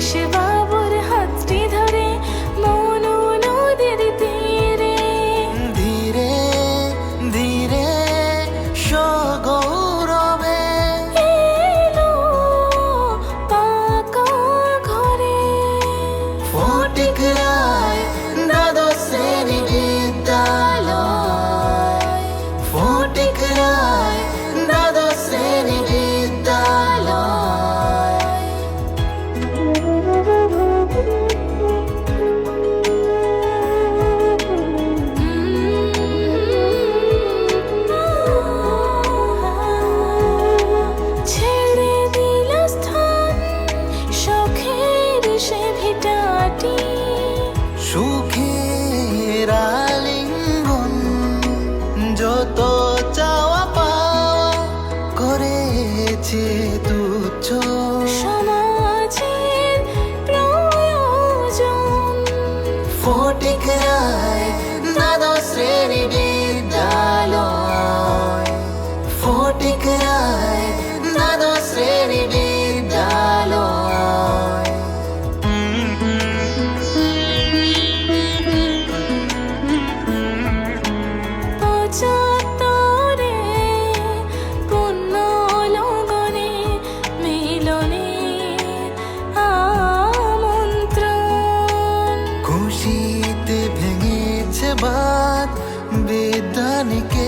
এসে বা যে তুচ্ছ। সমাজের প্রয়োজন। ফটিক রায় দ্বাদশ শ্রেণি বিদ্যালয়। ফটিক রায় দ্বাদশ শ্রেণি বিদ্যালয়। আচার বিদানিকে